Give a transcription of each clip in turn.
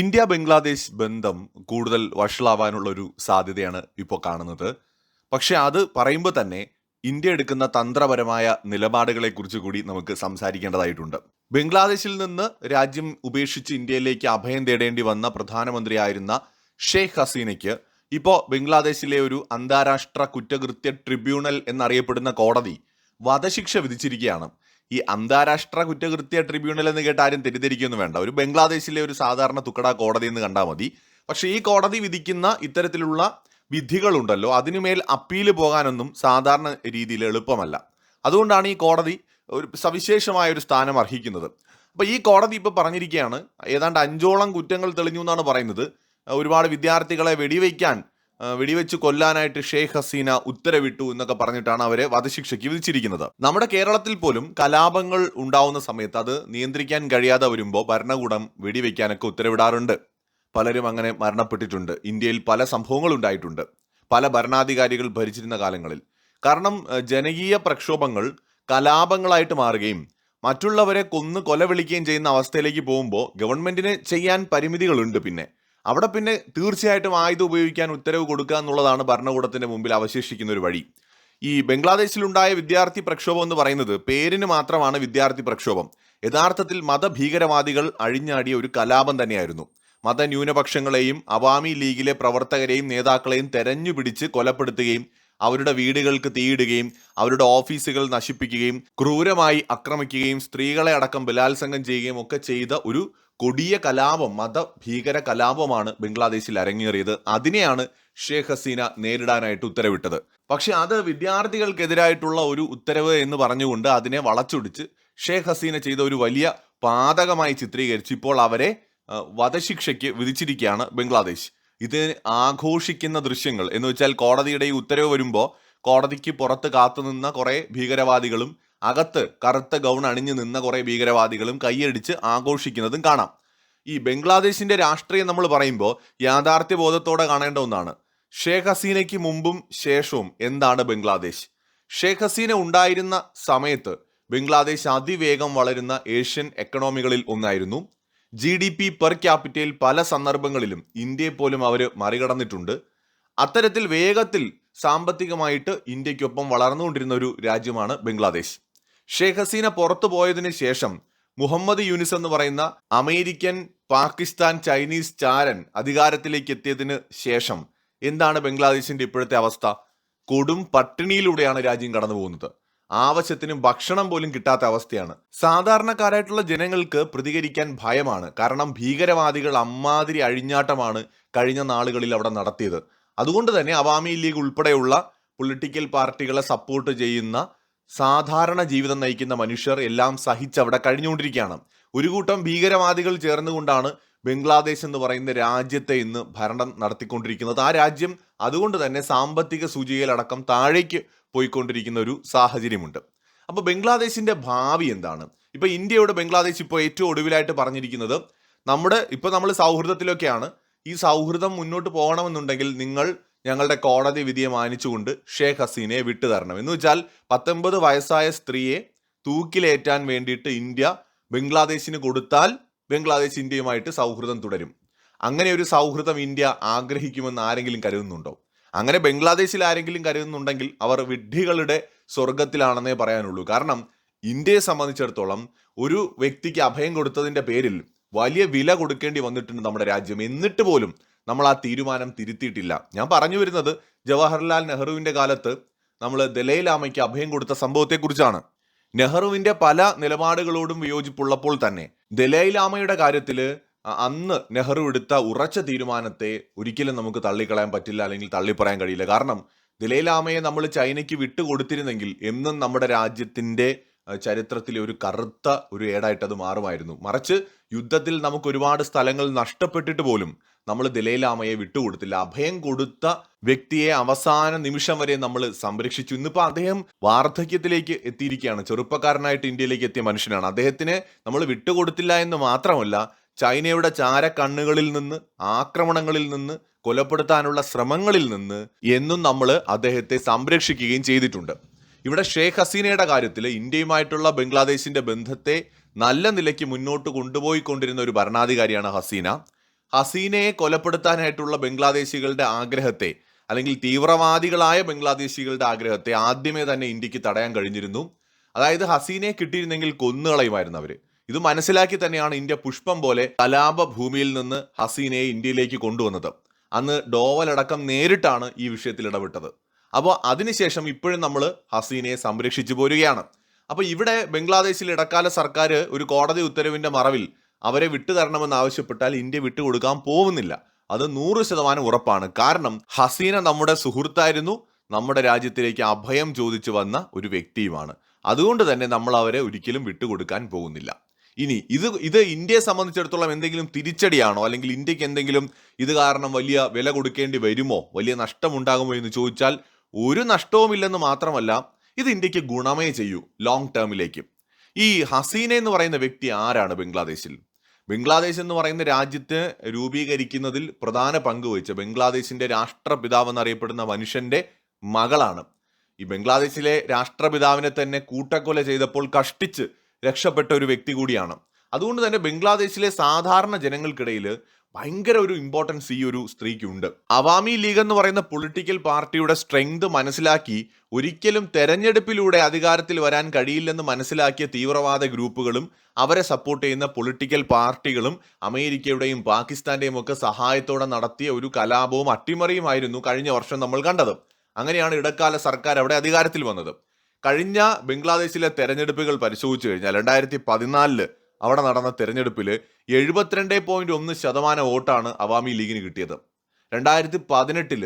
India Bangladesh ബന്ധം കൂടുതൽ വഷളാവാനുള്ള ഒരു സാധ്യതയാണ് ഇപ്പോൾ കാണുന്നത്. പക്ഷേ അത് പറയുമ്പോൾ തന്നെ ഇന്ത്യ എടുക്കുന്ന തന്ത്രപരമായ നിലപാടുകളെക്കുറിച്ച് കൂടി നമുക്ക് സംസാരിക്കേണ്ടതായിട്ടുണ്ട്. ബംഗ്ലാദേശിൽ നിന്ന് രാജ്യം ഉപേക്ഷിച്ച് ഇന്ത്യയിലേക്ക് അഭയം തേടേണ്ടി വന്ന പ്രധാനമന്ത്രിയായിരുന്ന ഷെയ്ഖ് ഹസീനയ്ക്ക് ഇപ്പോൾ ബംഗ്ലാദേശിലെ ഒരു അന്താരാഷ്ട്ര കുറ്റകൃത്യ ട്രിബ്യൂണൽ എന്നറിയപ്പെടുന്ന കോടതി വധശിക്ഷ വിധിച്ചിരിക്കുകയാണ്. ഈ അന്താരാഷ്ട്ര കുറ്റകൃത്യ ട്രിബ്യൂണൽ എന്ന് കേട്ട് ആരും തെറ്റിദ്ധരിക്കൊന്നും വേണ്ട. ഒരു ബംഗ്ലാദേശിലെ ഒരു സാധാരണ തുക്കട കോടതി എന്ന് കണ്ടാൽ മതി. പക്ഷേ ഈ കോടതി വിധിക്കുന്ന ഇത്തരത്തിലുള്ള വിധികളുണ്ടല്ലോ അതിനുമേൽ അപ്പീൽ പോകാനൊന്നും സാധാരണ രീതിയിൽ എളുപ്പമല്ല. അതുകൊണ്ടാണ് ഈ കോടതി ഒരു സവിശേഷമായ ഒരു സ്ഥാനം അർഹിക്കുന്നത്. അപ്പോൾ ഈ കോടതി ഇപ്പോൾ പറഞ്ഞിരിക്കുകയാണ് ഏതാണ്ട് അഞ്ചോളം കുറ്റങ്ങൾ തെളിഞ്ഞു എന്നാണ് പറയുന്നത്. ഒരുപാട് വിദ്യാർത്ഥികളെ വെടിവെക്കാൻ വെടിവെച്ച് കൊല്ലാനായിട്ട് ഷെയ്ഖ് ഹസീന ഉത്തരവിട്ടു എന്നൊക്കെ പറഞ്ഞിട്ടാണ് അവരെ വധശിക്ഷയ്ക്ക് വിധിച്ചിരിക്കുന്നത്. നമ്മുടെ കേരളത്തിൽ പോലും കലാപങ്ങൾ ഉണ്ടാവുന്ന സമയത്ത് അത് നിയന്ത്രിക്കാൻ കഴിയാതെ വരുമ്പോൾ ഭരണകൂടം വെടിവെക്കാനൊക്കെ ഉത്തരവിടാറുണ്ട്. പലരും അങ്ങനെ മരണപ്പെട്ടിട്ടുണ്ട്. ഇന്ത്യയിൽ പല സംഭവങ്ങൾ ഉണ്ടായിട്ടുണ്ട്. പല ഭരണാധികാരികൾ ഭരിച്ചിരുന്ന കാലങ്ങളിൽ. കാരണം ജനകീയ പ്രക്ഷോഭങ്ങൾ കലാപങ്ങളായിട്ട് മാറുകയും മറ്റുള്ളവരെ കൊന്ന് കൊലവിളിക്കുകയും ചെയ്യുന്ന അവസ്ഥയിലേക്ക് പോകുമ്പോൾ ഗവൺമെന്റിന് ചെയ്യാൻ പരിമിതികളുണ്ട് പിന്നെ. അവിടെ പിന്നെ തീർച്ചയായിട്ടും ആയുധം ഉപയോഗിക്കാൻ ഉത്തരവ് കൊടുക്കുക എന്നുള്ളതാണ് ഭരണകൂടത്തിന്റെ മുമ്പിൽ അവശേഷിക്കുന്ന ഒരു വഴി. ഈ ബംഗ്ലാദേശിലുണ്ടായ വിദ്യാർത്ഥി പ്രക്ഷോഭം എന്ന് പറയുന്നത് പേരിന് മാത്രമാണ് വിദ്യാർത്ഥി പ്രക്ഷോഭം. യഥാർത്ഥത്തിൽ മതഭീകരവാദികൾ അഴിഞ്ഞാടിയ ഒരു കലാപം തന്നെയായിരുന്നു. മതന്യൂനപക്ഷങ്ങളെയും അവാമി ലീഗിലെ പ്രവർത്തകരെയും നേതാക്കളെയും തെരഞ്ഞുപിടിച്ച് കൊലപ്പെടുത്തുകയും അവരുടെ വീടുകൾക്ക് തീയിടുകയും അവരുടെ ഓഫീസുകൾ നശിപ്പിക്കുകയും ക്രൂരമായി ആക്രമിക്കുകയും സ്ത്രീകളെ അടക്കം ബലാത്സംഗം ചെയ്യുകയും ഒക്കെ ചെയ്ത ഒരു കൊടിയ കലാപം മതഭീകര കലാപമാണ് ബംഗ്ലാദേശിൽ അരങ്ങേറിയത്. അതിനെയാണ് ഷേഖ് ഹസീന നേരിടാനായിട്ട് ഉത്തരവിട്ടത്. പക്ഷെ അത് വിദ്യാർത്ഥികൾക്കെതിരായിട്ടുള്ള ഒരു ഉത്തരവ് എന്ന് പറഞ്ഞുകൊണ്ട് അതിനെ വളച്ചൊടിച്ച് ഷേഖ് ഹസീന ചെയ്ത ഒരു വലിയ പാതകമായി ചിത്രീകരിച്ച് ഇപ്പോൾ അവരെ വധശിക്ഷയ്ക്ക് വിധിച്ചിരിക്കുകയാണ് ബംഗ്ലാദേശ്. ഇത് ആഘോഷിക്കുന്ന ദൃശ്യങ്ങൾ എന്ന് വെച്ചാൽ കോടതിയുടെ ഈ ഉത്തരവ് വരുമ്പോൾ കോടതിക്ക് പുറത്ത് കാത്തുനിന്ന കുറേ ഭീകരവാദികളും അകത്ത് കറുത്ത ഗൗൺ അണിഞ്ഞു നിന്ന കുറെ ഭീകരവാദികളും കൈയടിച്ച് ആഘോഷിക്കുന്നതും കാണാം. ഈ ബംഗ്ലാദേശിന്റെ രാഷ്ട്രീയം നമ്മൾ പറയുമ്പോൾ യാഥാർത്ഥ്യ ബോധത്തോടെ കാണേണ്ട ഒന്നാണ്. ഷേഖ് ഹസീനയ്ക്ക് മുമ്പും ശേഷവും എന്താണ് ബംഗ്ലാദേശ്? ഷേഖ് ഹസീന ഉണ്ടായിരുന്ന സമയത്ത് ബംഗ്ലാദേശ് അതിവേഗം വളരുന്ന ഏഷ്യൻ എക്കണോമികളിൽ ഒന്നായിരുന്നു. ജി ഡി പി പെർ ക്യാപിറ്റയിൽ പല സന്ദർഭങ്ങളിലും ഇന്ത്യയെ പോലും അവർ മറികടന്നിട്ടുണ്ട്. അത്തരത്തിൽ വേഗത്തിൽ സാമ്പത്തികമായിട്ട് ഇന്ത്യക്കൊപ്പം വളർന്നുകൊണ്ടിരുന്ന ഒരു രാജ്യമാണ് ബംഗ്ലാദേശ്. ഷേഖ് ഹസീന പുറത്തു പോയതിനു ശേഷം മുഹമ്മദ് യൂനിസ് എന്ന് പറയുന്ന അമേരിക്കൻ പാകിസ്ഥാൻ ചൈനീസ് ചാരൻ അധികാരത്തിലേക്ക് എത്തിയതിന് ശേഷം എന്താണ് ബംഗ്ലാദേശിന്റെ ഇപ്പോഴത്തെ അവസ്ഥ? കൊടും പട്ടിണിയിലൂടെയാണ് രാജ്യം കടന്നു പോകുന്നത്. ആവശ്യത്തിന് ഭക്ഷണം പോലും കിട്ടാത്ത അവസ്ഥയാണ്. സാധാരണക്കാരായിട്ടുള്ള ജനങ്ങൾക്ക് പ്രതികരിക്കാൻ ഭയമാണ്. കാരണം ഭീകരവാദികൾ അമ്മാതിരി അഴിഞ്ഞാട്ടമാണ് കഴിഞ്ഞ നാളുകളിൽ അവിടെ നടത്തിയത്. അതുകൊണ്ട് തന്നെ അവാമി ലീഗ് ഉൾപ്പെടെയുള്ള പൊളിറ്റിക്കൽ പാർട്ടികളെ സപ്പോർട്ട് ചെയ്യുന്ന സാധാരണ ജീവിതം നയിക്കുന്ന മനുഷ്യർ എല്ലാം സഹിച്ച് അവിടെ കഴിഞ്ഞുകൊണ്ടിരിക്കുകയാണ്. ഒരു കൂട്ടം ഭീകരവാദികൾ ചേർന്നുകൊണ്ടാണ് ബംഗ്ലാദേശ് എന്ന് പറയുന്ന രാജ്യത്തെ ഇന്ന് ഭരണം നടത്തിക്കൊണ്ടിരിക്കുന്നത്. ആ രാജ്യം അതുകൊണ്ട് തന്നെ സാമ്പത്തിക സൂചികയിലടക്കം താഴേക്ക് പോയിക്കൊണ്ടിരിക്കുന്ന ഒരു സാഹചര്യമുണ്ട്. അപ്പോൾ ബംഗ്ലാദേശിന്റെ ഭാവി എന്താണ്? ഇപ്പൊ ഇന്ത്യയോട് ബംഗ്ലാദേശ് ഇപ്പോൾ ഏറ്റവും ഒടുവിലായിട്ട് പറഞ്ഞിരിക്കുന്നത് നമ്മുടെ ഇപ്പൊ നമ്മൾ സൗഹൃദത്തിലൊക്കെയാണ്. ഈ സൗഹൃദം മുന്നോട്ട് പോകണമെന്നുണ്ടെങ്കിൽ നിങ്ങൾ ഞങ്ങളുടെ കോടതി വിധിയെ മാനിച്ചുകൊണ്ട് ഷേഖ് ഹസീനയെ വിട്ടുതരണം. എന്ന് വെച്ചാൽ പത്തൊമ്പത് വയസ്സായ സ്ത്രീയെ തൂക്കിലേറ്റാൻ വേണ്ടിയിട്ട് ഇന്ത്യ ബംഗ്ലാദേശിന് കൊടുത്താൽ ബംഗ്ലാദേശ് ഇന്ത്യയുമായിട്ട് സൗഹൃദം തുടരും. അങ്ങനെ ഒരു സൗഹൃദം ഇന്ത്യ ആഗ്രഹിക്കുമെന്ന് ആരെങ്കിലും കരുതുന്നുണ്ടോ? അങ്ങനെ ബംഗ്ലാദേശിൽ ആരെങ്കിലും കരുതുന്നുണ്ടെങ്കിൽ അവർ വിഡ്ഢികളുടെ സ്വർഗത്തിലാണെന്നേ പറയാനുള്ളൂ. കാരണം ഇന്ത്യയെ സംബന്ധിച്ചിടത്തോളം ഒരു വ്യക്തിക്ക് അഭയം കൊടുത്തതിന്റെ പേരിൽ വലിയ വില കൊടുക്കേണ്ടി വന്നിട്ടുണ്ട് നമ്മുടെ രാജ്യം. എന്നിട്ട് പോലും നമ്മൾ ആ തീരുമാനം തിരുത്തിയിട്ടില്ല. ഞാൻ പറഞ്ഞു വരുന്നത് ജവഹർലാൽ നെഹ്റുവിന്റെ കാലത്ത് നമ്മൾ ദലൈലാമയ്ക്ക് അഭയം കൊടുത്ത സംഭവത്തെക്കുറിച്ചാണ്. നെഹ്റുവിന്റെ പല നിലപാടുകളോടും വിയോജിപ്പുള്ളപ്പോൾ തന്നെ ദലൈലാമയുടെ കാര്യത്തിൽ അന്ന് നെഹ്റു എടുത്ത ഉറച്ച തീരുമാനത്തെ ഒരിക്കലും നമുക്ക് തള്ളിക്കളയാൻ പറ്റില്ല അല്ലെങ്കിൽ തള്ളിപ്പറയാൻ കഴിയില്ല. കാരണം ദലൈലാമയെ നമ്മൾ ചൈനയ്ക്ക് വിട്ടുകൊടുത്തിരുന്നെങ്കിൽ എന്നും നമ്മുടെ രാജ്യത്തിന്റെ ചരിത്രത്തിലെ ഒരു കറുത്ത ഒരു ഏടായിട്ട് അത് മാറുമായിരുന്നു. മറിച്ച് യുദ്ധത്തിൽ നമുക്ക് ഒരുപാട് സ്ഥലങ്ങൾ നഷ്ടപ്പെട്ടിട്ട് പോലും നമ്മൾ ദലൈലാമയെ വിട്ടുകൊടുത്തില്ല. അഭയം കൊടുത്ത വ്യക്തിയെ അവസാന നിമിഷം വരെ നമ്മൾ സംരക്ഷിച്ചു. ഇന്നിപ്പോൾ അദ്ദേഹം വാർദ്ധക്യത്തിലേക്ക് എത്തിയിരിക്കുകയാണ്. ചെറുപ്പക്കാരനായിട്ട് ഇന്ത്യയിലേക്ക് എത്തിയ മനുഷ്യനാണ്. അദ്ദേഹത്തിന് നമ്മൾ വിട്ടുകൊടുത്തില്ല എന്ന് മാത്രമല്ല ചൈനയുടെ ചാര കണ്ണുകളിൽ നിന്ന് ആക്രമണങ്ങളിൽ നിന്ന് കൊലപ്പെടുത്താനുള്ള ശ്രമങ്ങളിൽ നിന്ന് എന്നും നമ്മൾ അദ്ദേഹത്തെ സംരക്ഷിക്കുകയും ചെയ്തിട്ടുണ്ട്. ഇവിടെ ഷേഖ് ഹസീനയുടെ കാര്യത്തിൽ ഇന്ത്യയുമായിട്ടുള്ള ബംഗ്ലാദേശിന്റെ ബന്ധത്തെ നല്ല നിലയ്ക്ക് മുന്നോട്ട് കൊണ്ടുപോയിക്കൊണ്ടിരുന്ന ഒരു ഭരണാധികാരിയാണ് ഹസീന. ഹസീനയെ കൊലപ്പെടുത്താനായിട്ടുള്ള ബംഗ്ലാദേശികളുടെ ആഗ്രഹത്തെ അല്ലെങ്കിൽ തീവ്രവാദികളായ ബംഗ്ലാദേശികളുടെ ആഗ്രഹത്തെ ആദ്യമേ തന്നെ ഇന്ത്യയ്ക്ക് തടയാൻ കഴിഞ്ഞിരുന്നു. അതായത് ഹസീനയെ കിട്ടിയിരുന്നെങ്കിൽ കൊന്നുകളയുമായിരുന്നു അവർ ഇത് മനസ്സിലാക്കി തന്നെയാണ് ഇന്ത്യ പുഷ്പം പോലെ കലാപ ഭൂമിയിൽ നിന്ന് ഹസീനയെ ഇന്ത്യയിലേക്ക് കൊണ്ടുവന്നത്. അന്ന് ഡോവലടക്കം നേരിട്ടാണ് ഈ വിഷയത്തിൽ ഇടപെട്ടത്. അപ്പോൾ അതിനുശേഷം ഇപ്പോഴും നമ്മൾ ഹസീനയെ സംരക്ഷിച്ചു പോരുകയാണ്. അപ്പോൾ ഇവിടെ ബംഗ്ലാദേശിൽ ഇടക്കാല സർക്കാർ ഒരു കോടതി ഉത്തരവിന്റെ മറവിൽ അവരെ വിട്ടുതരണമെന്ന് ആവശ്യപ്പെട്ടാൽ ഇന്ത്യ വിട്ടുകൊടുക്കാൻ പോകുന്നില്ല. അത് നൂറ് ശതമാനം ഉറപ്പാണ്. കാരണം ഹസീന നമ്മുടെ സുഹൃത്തായിരുന്നു. നമ്മുടെ രാജ്യത്തിലേക്ക് അഭയം ചോദിച്ചു വന്ന ഒരു വ്യക്തിയുമാണ്. അതുകൊണ്ട് തന്നെ നമ്മൾ അവരെ ഒരിക്കലും വിട്ടുകൊടുക്കാൻ പോകുന്നില്ല. ഇനി ഇത് ഇത് ഇന്ത്യയെ സംബന്ധിച്ചിടത്തോളം എന്തെങ്കിലും തിരിച്ചടിയാണോ? അല്ലെങ്കിൽ ഇന്ത്യയ്ക്ക് എന്തെങ്കിലും ഇത് കാരണം വലിയ വില കൊടുക്കേണ്ടി വരുമോ? വലിയ നഷ്ടമുണ്ടാകുമോ എന്ന് ചോദിച്ചാൽ ഒരു നഷ്ടവുമില്ലെന്ന് മാത്രമല്ല ഇത് ഇന്ത്യയ്ക്ക് ഗുണമേ ചെയ്യൂ ലോങ് ടേമിലേക്ക് ഈ ഹസീന എന്ന് പറയുന്ന വ്യക്തി ആരാണ് ബംഗ്ലാദേശിൽ? ബംഗ്ലാദേശ് എന്ന് പറയുന്ന രാജ്യത്തെ രൂപീകരിക്കുന്നതിൽ പ്രധാന പങ്ക് വഹിച്ച ബംഗ്ലാദേശിന്റെ രാഷ്ട്രപിതാവ് എന്നറിയപ്പെടുന്ന മനുഷ്യന്റെ മകളാണ്. ഈ ബംഗ്ലാദേശിലെ രാഷ്ട്രപിതാവിനെ തന്നെ കൂട്ടക്കൊല ചെയ്തപ്പോൾ കഷ്ടിച്ച് രക്ഷപ്പെട്ട ഒരു വ്യക്തി കൂടിയാണ്. അതുകൊണ്ട് തന്നെ ബംഗ്ലാദേശിലെ സാധാരണ ജനങ്ങൾക്കിടയിൽ ഭയങ്കര ഒരു ഇമ്പോർട്ടൻസ് ഈ ഒരു സ്ത്രീക്കുണ്ട്. അവാമി ലീഗ് എന്ന് പറയുന്ന പൊളിറ്റിക്കൽ പാർട്ടിയുടെ സ്ട്രെങ്ത് മനസ്സിലാക്കി ഒരിക്കലും തെരഞ്ഞെടുപ്പിലൂടെ അധികാരത്തിൽ വരാൻ കഴിയില്ലെന്ന് മനസ്സിലാക്കിയ തീവ്രവാദ ഗ്രൂപ്പുകളും അവരെ സപ്പോർട്ട് ചെയ്യുന്ന പൊളിറ്റിക്കൽ പാർട്ടികളും അമേരിക്കയുടെയും പാകിസ്ഥാന്റെയും ഒക്കെ സഹായത്തോടെ നടത്തിയ ഒരു കലാപവും അട്ടിമറിയുമായിരുന്നു കഴിഞ്ഞ വർഷം നമ്മൾ കണ്ടത്. അങ്ങനെയാണ് ഇടക്കാല സർക്കാർ അവിടെ അധികാരത്തിൽ വന്നത്. കഴിഞ്ഞ ബംഗ്ലാദേശിലെ തെരഞ്ഞെടുപ്പുകൾ പരിശോധിച്ചു കഴിഞ്ഞാൽ രണ്ടായിരത്തി പതിനാലിൽ അവിടെ നടന്ന തെരഞ്ഞെടുപ്പിൽ എഴുപത്തിരണ്ട് പോയിന്റ് ഒന്ന് ശതമാനം വോട്ടാണ് അവാമി ലീഗിന് കിട്ടിയത്. രണ്ടായിരത്തി പതിനെട്ടിൽ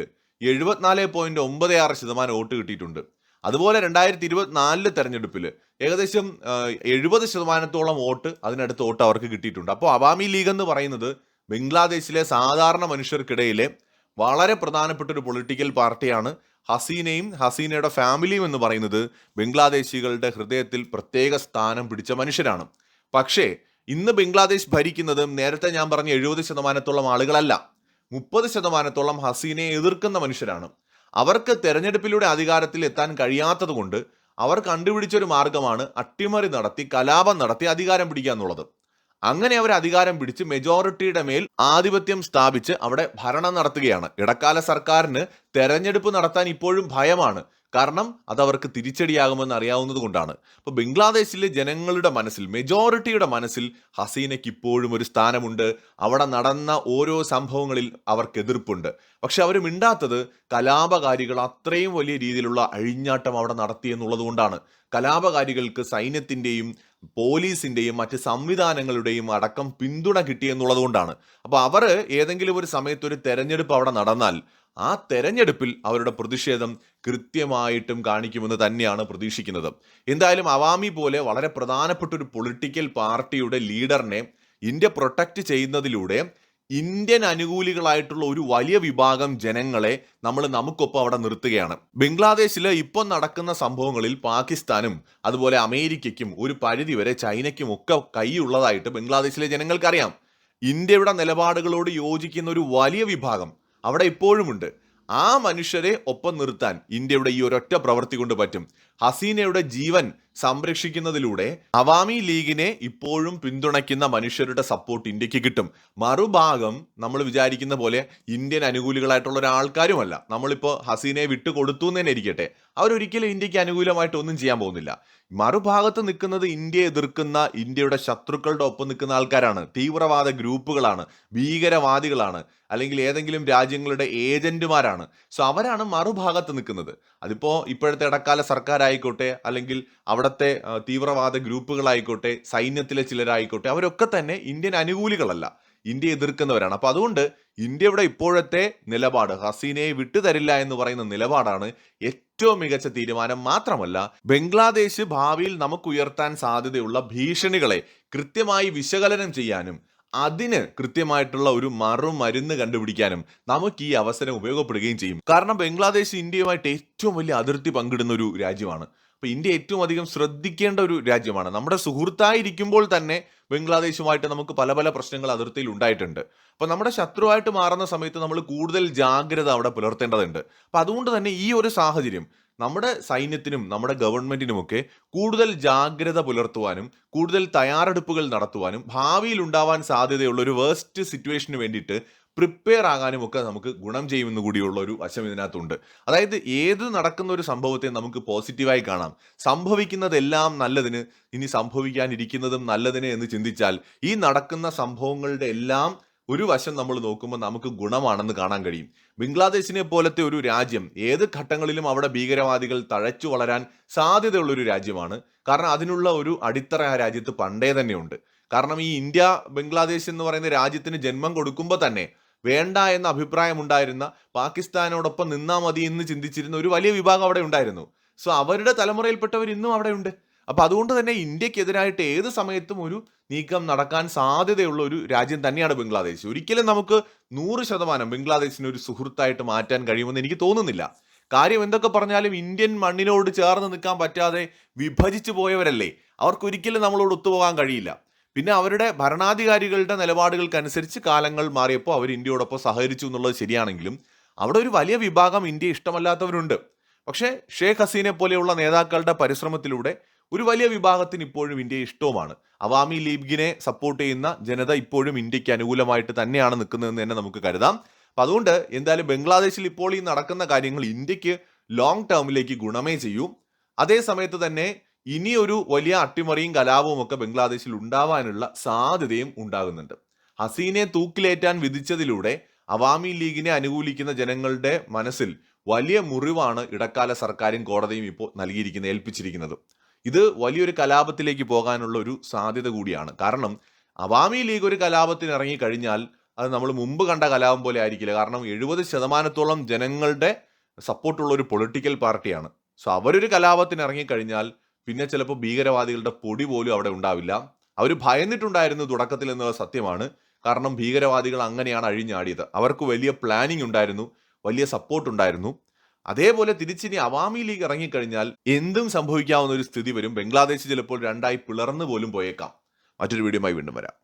എഴുപത്തിനാല് പോയിന്റ് ഒമ്പത് ആറ് ശതമാനം വോട്ട് കിട്ടിയിട്ടുണ്ട്. അതുപോലെ രണ്ടായിരത്തി ഇരുപത്തിനാലിൽ തെരഞ്ഞെടുപ്പിൽ ഏകദേശം എഴുപത് ശതമാനത്തോളം വോട്ട് അതിനടുത്ത് വോട്ട് അവർക്ക് കിട്ടിയിട്ടുണ്ട്. അപ്പോൾ അവാമി ലീഗ് എന്ന് പറയുന്നത് ബംഗ്ലാദേശിലെ സാധാരണ മനുഷ്യർക്കിടയിലെ വളരെ പ്രധാനപ്പെട്ട ഒരു പൊളിറ്റിക്കൽ പാർട്ടിയാണ്. ഹസീനയും ഹസീനയുടെ ഫാമിലിയും എന്ന് പറയുന്നത് ബംഗ്ലാദേശികളുടെ ഹൃദയത്തിൽ പ്രത്യേക സ്ഥാനം പിടിച്ച മനുഷ്യരാണ്. പക്ഷേ ഇന്ന് ബംഗ്ലാദേശ് ഭരിക്കുന്നതും നേരത്തെ ഞാൻ പറഞ്ഞ എഴുപത് ശതമാനത്തോളം ആളുകളല്ല മുപ്പത് ശതമാനത്തോളം ഹസീനയെ എതിർക്കുന്ന മനുഷ്യരാണ്. അവർക്ക് തെരഞ്ഞെടുപ്പിലൂടെ അധികാരത്തിൽ എത്താൻ കഴിയാത്തതുകൊണ്ട് അവർ കണ്ടുപിടിച്ചൊരു മാർഗമാണ് അട്ടിമറി നടത്തി കലാപം നടത്തി അധികാരം പിടിക്കുക എന്നുള്ളത്. അങ്ങനെ അവർ അധികാരം പിടിച്ച് മെജോറിറ്റിയുടെ മേൽ ആധിപത്യം സ്ഥാപിച്ച് അവിടെ ഭരണം നടത്തുകയാണ്. ഇടക്കാല സർക്കാരിന് തെരഞ്ഞെടുപ്പ് നടത്താൻ ഇപ്പോഴും ഭയമാണ്. കാരണം അത് അവർക്ക് തിരിച്ചടിയാകുമെന്ന് അറിയാവുന്നത് കൊണ്ടാണ്. അപ്പോൾ ബംഗ്ലാദേശിലെ ജനങ്ങളുടെ മനസ്സിൽ മെജോറിറ്റിയുടെ മനസ്സിൽ ഹസീനയ്ക്ക് ഇപ്പോഴും ഒരു സ്ഥാനമുണ്ട്. അവിടെ നടന്ന ഓരോ സംഭവങ്ങളിൽ അവർക്ക് എതിർപ്പുണ്ട്. പക്ഷെ അവർ മിണ്ടാത്തത് കലാപകാരികൾ അത്രയും വലിയ രീതിയിലുള്ള അഴിഞ്ഞാട്ടം അവിടെ നടത്തി എന്നുള്ളത് കലാപകാരികൾക്ക് സൈന്യത്തിന്റെയും പോലീസിന്റെയും മറ്റ് സംവിധാനങ്ങളുടെയും അടക്കം പിന്തുണ കിട്ടിയെന്നുള്ളത് കൊണ്ടാണ് അപ്പോൾ അവർ ഏതെങ്കിലും ഒരു സമയത്ത് ഒരു തെരഞ്ഞെടുപ്പ് അവിടെ നടന്നാൽ ആ തെരഞ്ഞെടുപ്പിൽ അവരുടെ പ്രതിഷേധം കൃത്യമായിട്ടും കാണിക്കുമെന്ന് തന്നെയാണ് പ്രതീക്ഷിക്കുന്നത്. എന്തായാലും അവാമി പോലെ വളരെ പ്രധാനപ്പെട്ട ഒരു പൊളിറ്റിക്കൽ പാർട്ടിയുടെ ലീഡറിനെ ഇന്ത്യ പ്രൊട്ടക്റ്റ് ചെയ്യുന്നതിലൂടെ ഇന്ത്യൻ അനുകൂലികളായിട്ടുള്ള ഒരു വലിയ വിഭാഗം ജനങ്ങളെ നമ്മൾ നമുക്കൊപ്പം അവിടെ നിർത്തുകയാണ്. ബംഗ്ലാദേശിൽ ഇപ്പം നടക്കുന്ന സംഭവങ്ങളിൽ പാകിസ്ഥാനും അതുപോലെ അമേരിക്കയ്ക്കും ഒരു പരിധിവരെ ചൈനയ്ക്കും ഒക്കെ കൈയുള്ളതായിട്ട് ബംഗ്ലാദേശിലെ ജനങ്ങൾക്കറിയാം. ഇന്ത്യയുടെ നിലപാടുകളോട് യോജിക്കുന്ന ഒരു വലിയ വിഭാഗം അവിടെ ഇപ്പോഴുമുണ്ട്. ആ മനുഷ്യരെ ഒപ്പം നിർത്താൻ ഇന്ത്യയുടെ ഈ ഒരൊറ്റ പ്രവൃത്തി കൊണ്ട് പറ്റും. ഹസീനയുടെ ജീവൻ സംരക്ഷിക്കുന്നതിലൂടെ അവാമി ലീഗിനെ ഇപ്പോഴും പിന്തുണയ്ക്കുന്ന മനുഷ്യരുടെ സപ്പോർട്ട് ഇന്ത്യയ്ക്ക് കിട്ടും. മറുഭാഗം നമ്മൾ വിചാരിക്കുന്ന പോലെ ഇന്ത്യൻ അനുകൂലികളായിട്ടുള്ള ഒരാൾക്കാരുമല്ല. നമ്മളിപ്പോൾ ഹസീനയെ വിട്ടുകൊടുത്തു എന്ന് തന്നെ ഇരിക്കട്ടെ. അവരൊരിക്കലും ഇന്ത്യയ്ക്ക് അനുകൂലമായിട്ട് ഒന്നും ചെയ്യാൻ പോകുന്നില്ല. മറുഭാഗത്ത് നിൽക്കുന്നത് ഇന്ത്യയെ എതിർക്കുന്ന ഇന്ത്യയുടെ ശത്രുക്കളുടെ ഒപ്പം നിൽക്കുന്ന ആൾക്കാരാണ്. തീവ്രവാദ ഗ്രൂപ്പുകളാണ്. ഭീകരവാദികളാണ്. അല്ലെങ്കിൽ ഏതെങ്കിലും രാജ്യങ്ങളുടെ ഏജന്റുമാരാണ്. സോ അവരാണ് മറുഭാഗത്ത് നിൽക്കുന്നത്. അതിപ്പോ ഇപ്പോഴത്തെ ഇടക്കാല സർക്കാരായിക്കോട്ടെ അല്ലെങ്കിൽ അവിടുത്തെ തീവ്രവാദ ഗ്രൂപ്പുകളായിക്കോട്ടെ സൈന്യത്തിലെ ചിലരായിക്കോട്ടെ അവരൊക്കെ തന്നെ ഇന്ത്യൻ അനുകൂലികളല്ല ഇന്ത്യ എതിർക്കുന്നവരാണ്. അപ്പൊ അതുകൊണ്ട് ഇന്ത്യയുടെ ഇപ്പോഴത്തെ നിലപാട് ഹസീനയെ വിട്ടുതരില്ല എന്ന് പറയുന്ന നിലപാടാണ് ഏറ്റവും മികച്ച തീരുമാനം. മാത്രമല്ല ബംഗ്ലാദേശ് ഭാവിയിൽ നമുക്ക് ഉയർത്താൻ സാധ്യതയുള്ള ഭീഷണികളെ കൃത്യമായി വിശകലനം ചെയ്യാനും അതിന് കൃത്യമായിട്ടുള്ള ഒരു മറുമരുന്ന് കണ്ടുപിടിക്കാനും നമുക്ക് ഈ അവസരം ഉപയോഗപ്പെടുകയും ചെയ്യും. കാരണം ബംഗ്ലാദേശ് ഇന്ത്യയുമായിട്ട് ഏറ്റവും വലിയ അതിർത്തി പങ്കിടുന്ന ഒരു രാജ്യമാണ്. അപ്പോൾ ഇന്ത്യ ഏറ്റവും അധികം ശ്രദ്ധിക്കേണ്ട ഒരു രാജ്യമാണ്. നമ്മുടെ സുഹൃത്തായിരിക്കുമ്പോൾ തന്നെ ബംഗ്ലാദേശുമായിട്ട് നമുക്ക് പല പല പ്രശ്നങ്ങൾ അതിർത്തിയിൽ ഉണ്ടായിട്ടുണ്ട്. അപ്പോൾ നമ്മുടെ ശത്രുവായിട്ട് മാറുന്ന സമയത്ത് നമ്മൾ കൂടുതൽ ജാഗ്രത അവിടെ പുലർത്തേണ്ടതുണ്ട്. അപ്പോൾ അതുകൊണ്ട് തന്നെ ഈ ഒരു സാഹചര്യം നമ്മുടെ സൈന്യത്തിനും നമ്മുടെ ഗവൺമെന്റിനുമൊക്കെ കൂടുതൽ ജാഗ്രത പുലർത്തുവാനും കൂടുതൽ തയ്യാറെടുപ്പുകൾ നടത്തുവാനും ഭാവിയിൽ ഉണ്ടാവാൻ സാധ്യതയുള്ള ഒരു വേസ്റ്റ് സിറ്റുവേഷന് വേണ്ടിയിട്ട് പ്രിപ്പയർ ആകാനും ഒക്കെ നമുക്ക് ഗുണം ചെയ്യുമെന്ന് കൂടിയുള്ള ഒരു വശം ഇതിനകത്തുണ്ട്. അതായത് ഏത് നടക്കുന്ന ഒരു സംഭവത്തെ നമുക്ക് പോസിറ്റീവായി കാണാം. സംഭവിക്കുന്നതെല്ലാം നല്ലതിന് ഇനി സംഭവിക്കാനിരിക്കുന്നതും നല്ലതിന് എന്ന് ചിന്തിച്ചാൽ ഈ നടക്കുന്ന സംഭവങ്ങളുടെ എല്ലാം ഒരു വശം നമ്മൾ നോക്കുമ്പോൾ നമുക്ക് ഗുണമാണെന്ന് കാണാൻ കഴിയും. ബംഗ്ലാദേശിനെ പോലത്തെ ഒരു രാജ്യം ഏത് ഘട്ടങ്ങളിലും അവിടെ ഭീകരവാദികൾ തഴച്ചു വളരാൻ സാധ്യതയുള്ള ഒരു രാജ്യമാണ്. കാരണം അതിനുള്ള ഒരു അടിത്തറ ആ രാജ്യത്ത് പണ്ടേ തന്നെയുണ്ട്. കാരണം ഈ ഇന്ത്യ ബംഗ്ലാദേശ് എന്ന് പറയുന്ന രാജ്യത്തിന് ജന്മം കൊടുക്കുമ്പോൾ തന്നെ വേണ്ട എന്ന അഭിപ്രായമുണ്ടായിരുന്ന പാകിസ്ഥാനോടൊപ്പം നിന്നാ മതി എന്ന് ചിന്തിച്ചിരുന്ന ഒരു വലിയ വിഭാഗം അവിടെ ഉണ്ടായിരുന്നു. സോ അവരുടെ തലമുറയിൽപ്പെട്ടവർ ഇന്നും അവിടെ ഉണ്ട് അപ്പൊ അതുകൊണ്ട് തന്നെ ഇന്ത്യക്കെതിരായിട്ട് ഏത് സമയത്തും ഒരു നീക്കം നടക്കാൻ സാധ്യതയുള്ള ഒരു രാജ്യം തന്നെയാണ് ബംഗ്ലാദേശ്. ഒരിക്കലും നമുക്ക് നൂറ് ശതമാനം ബംഗ്ലാദേശിനെ ഒരു സുഹൃത്തായിട്ട് മാറ്റാൻ കഴിയുമെന്ന് എനിക്ക് തോന്നുന്നില്ല. കാര്യം എന്തൊക്കെ പറഞ്ഞാലും ഇന്ത്യൻ മണ്ണിനോട് ചേർന്ന് നിൽക്കാൻ പറ്റാതെ വിഭജിച്ചു പോയവരല്ലേ? അവർക്കൊരിക്കലും നമ്മളോട് ഒത്തുപോകാൻ കഴിയില്ല. പിന്നെ അവരുടെ ഭരണാധികാരികളുടെ നിലപാടുകൾക്കനുസരിച്ച് കാലങ്ങൾ മാറിയപ്പോൾ അവർ ഇന്ത്യയോടൊപ്പം സഹകരിച്ചു എന്നുള്ളത് ശരിയാണെങ്കിലും അവിടെ ഒരു വലിയ വിഭാഗം ഇന്ത്യ ഇഷ്ടമല്ലാത്തവരുണ്ട്. പക്ഷേ ഷേഖ് ഹസീനെ പോലെയുള്ള നേതാക്കളുടെ പരിശ്രമത്തിലൂടെ ഒരു വലിയ വിഭാഗത്തിന് ഇപ്പോഴും ഇന്ത്യ ഇഷ്ടവുമാണ്. അവാമി ലീഗിനെ സപ്പോർട്ട് ചെയ്യുന്ന ജനത ഇപ്പോഴും ഇന്ത്യയ്ക്ക് അനുകൂലമായിട്ട് തന്നെയാണ് നിൽക്കുന്നതെന്ന് തന്നെ നമുക്ക് കരുതാം. അപ്പം അതുകൊണ്ട് എന്തായാലും ബംഗ്ലാദേശിൽ ഇപ്പോൾ ഈ നടക്കുന്ന കാര്യങ്ങൾ ഇന്ത്യയ്ക്ക് ലോങ് ടേമിലേക്ക് ഗുണമേ ചെയ്യൂ. അതേ സമയത്ത് തന്നെ ഇനിയൊരു വലിയ അട്ടിമറിയും കലാപവും ഒക്കെ ബംഗ്ലാദേശിൽ ഉണ്ടാവാനുള്ള സാധ്യതയും ഉണ്ടാകുന്നുണ്ട്. ഹസീനെ തൂക്കിലേറ്റാൻ വിധിച്ചതിലൂടെ അവാമി ലീഗിനെ അനുകൂലിക്കുന്ന ജനങ്ങളുടെ മനസ്സിൽ വലിയ മുറിവാണ് ഇടക്കാല സർക്കാരും കോടതിയും ഇപ്പോൾ നൽകിയിരിക്കുന്നത് ഏൽപ്പിച്ചിരിക്കുന്നത്. ഇത് വലിയൊരു കലാപത്തിലേക്ക് പോകാനുള്ള ഒരു സാധ്യത കൂടിയാണ്. കാരണം അവാമി ലീഗ് ഒരു കലാപത്തിന് ഇറങ്ങിക്കഴിഞ്ഞാൽ അത് നമ്മൾ മുമ്പ് കണ്ട കലാപം പോലെ ആയിരിക്കില്ല. കാരണം എഴുപത് ശതമാനത്തോളം ജനങ്ങളുടെ സപ്പോർട്ടുള്ള ഒരു പൊളിറ്റിക്കൽ പാർട്ടിയാണ്. സോ അവരൊരു കലാപത്തിന് ഇറങ്ങിക്കഴിഞ്ഞാൽ പിന്നെ ചിലപ്പോൾ ഭീകരവാദികളുടെ പൊടി പോലും അവിടെ ഉണ്ടാവില്ല. അവർ ഭയന്നിട്ടുണ്ടായിരുന്നു തുടക്കത്തിൽ എന്നുള്ള സത്യമാണ്. കാരണം ഭീകരവാദികൾ അങ്ങനെയാണ് അഴിഞ്ഞാടിയത്. അവർക്ക് വലിയ പ്ലാനിംഗ് ഉണ്ടായിരുന്നു. വലിയ സപ്പോർട്ട് ഉണ്ടായിരുന്നു. അതേപോലെ തിരിച്ചിനി അവാമി ലീഗ് ഇറങ്ങിക്കഴിഞ്ഞാൽ എന്തും സംഭവിക്കാവുന്ന ഒരു സ്ഥിതി വരും. ബംഗ്ലാദേശ് ചിലപ്പോൾ രണ്ടായി പിളർന്നു പോലും പോയേക്കാം. മറ്റൊരു വീഡിയോയുമായി വീണ്ടും വരാം.